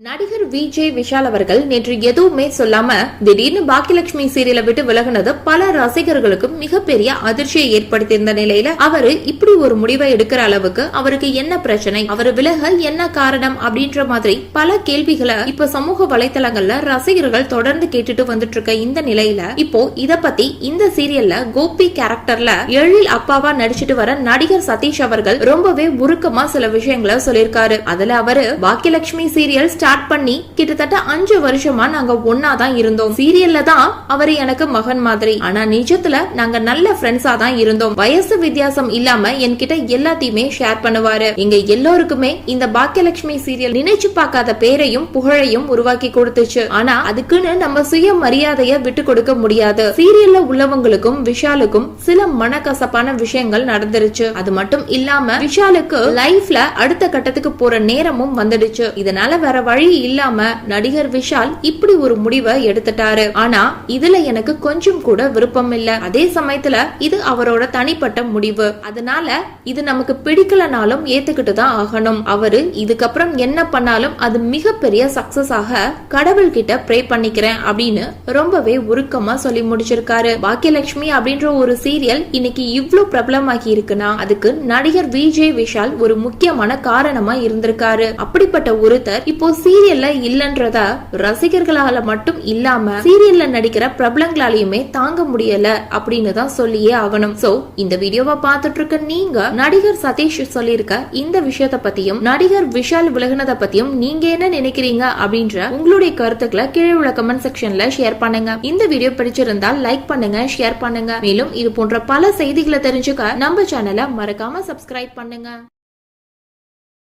நடிகர் விஜய் விஷால் அவர்கள் நேற்று எதுவுமே சொல்லாம திடீர்னு பாக்கியலட்சுமி சீரியலை விட்டு விலகுனது பல ரசிகர்களுக்கு மிகப்பெரிய அதிர்ச்சியை ஏற்படுத்தியிருந்த நிலையில அவரு இப்படி ஒரு முடிவை எடுக்கிற அளவுக்கு அவருக்கு என்ன பிரச்சனை? அவர் விலக என்ன காரணம்? அப்படின்ற மாதிரி பல கேள்விகளை இப்ப சமூக வலைதளங்கள்ல ரசிகர்கள் தொடர்ந்து கேட்டுட்டு வந்துட்டு இருக்க இந்த நிலையில இப்போ இத பத்தி இந்த சீரியல்ல கோபி கேரக்டர்ல எழில் அப்பாவா நடிச்சிட்டு வர நடிகர் சதீஷ் அவர்கள் ரொம்பவே உருக்கமா சில விஷயங்களை சொல்லியிருக்காரு. அதுல அவரு பாக்கியலட்சுமி சீரியல் ஸ்டார்ட் பண்ணி கிட்டத்தட்ட அஞ்சு வருஷமா நாங்க ஒன்னா தான் இருந்தோம். சீரியல்ல தான் அவர் எனக்கு மகன் மாதிரி. ஆனா நிஜத்துல நாங்க நல்ல ஃப்ரெண்ட்ஸா தான் இருந்தோம். வயசு வித்தியாசம் இல்லாம என்கிட்ட எல்லாத்தையுமே ஷேர் பண்ணுவாரு. எங்க எல்லோருக்குமே இந்த பாக்கியலட்சுமி சீரியல் நினைச்சு பார்க்காத பேரையும் புகழையும் உருவாக்கி கொடுத்துச்சு. ஆனா அதுக்குன்னு நம்ம சுய மரியாதைய விட்டு கொடுக்க முடியாது. சீரியல்ல உள்ளவங்களுக்கும் விஷாலுக்கும் சில மனக்கசப்பான விஷயங்கள் நடந்துருச்சு. அது மட்டும் இல்லாம விஷாலுக்கு லைஃப்ல அடுத்த கட்டத்துக்கு போற நேரமும் வந்துடுச்சு. இதனால வேற வழி இல்லாம நடிகர் விஷால் இப்படி ஒரு முடிவை எடுத்துட்டாரு. ஆனா இதுல எனக்கு கொஞ்சம் கூட விருப்பம் இல்ல. அதே சமயத்துல இது அவரோட தனிப்பட்ட முடிவு. அதனால இது நமக்கு பிடிக்கலனாலும் ஏத்துக்கிட்டு தான் ஆகணும். அவரு இதுக்கப்புறம் என்ன பண்ணாலும் அது மிகப்பெரிய சக்சஸ் ஆக கடவுள் கிட்ட ப்ரே பண்ணிக்கிறேன் அப்படின்னு ரொம்பவே உருக்கமா சொல்லி முடிச்சிருக்காரு. பாக்கியலட்சுமி அப்படின்ற ஒரு சீரியல் இன்னைக்கு இவ்ளோ பிரபலமாகி இருக்குன்னா அதுக்கு நடிகர் விஜய் விஷால் ஒரு முக்கியமான காரணமா இருந்திருக்காரு. அப்படிப்பட்ட ஒருத்தர் இப்போ சீரியல்ல இல்லன்றத ரசிகர்களால மட்டும் இல்லாம சீரியல்ல நடிக்கிற பிரபலங்களாலையுமே தாங்க முடியல அப்படின்னு தான் சொல்லியே ஆகணும். சோ இந்த வீடியோவை பார்த்துட்டு இருக்க நீங்க நடிகர் சதீஷ் சொல்லியிருக்க இந்த விஷயத்த பத்தியும் நடிகர் விஷால் விலகினத பத்தியும் நீங்க என்ன நினைக்கிறீங்க அப்படின்ற உங்களுடைய கருத்துக்களை கீழே உள்ள கமெண்ட் செக்ஷன்ல ஷேர் பண்ணுங்க. இந்த வீடியோ பிடிச்சிருந்தால் லைக் பண்ணுங்க ஷேர் பண்ணுங்க. மேலும் இது போன்ற பல செய்திகளை தெரிஞ்சுக்க நம்ம சேனலை மறக்காம சப்ஸ்கிரைப் பண்ணுங்க.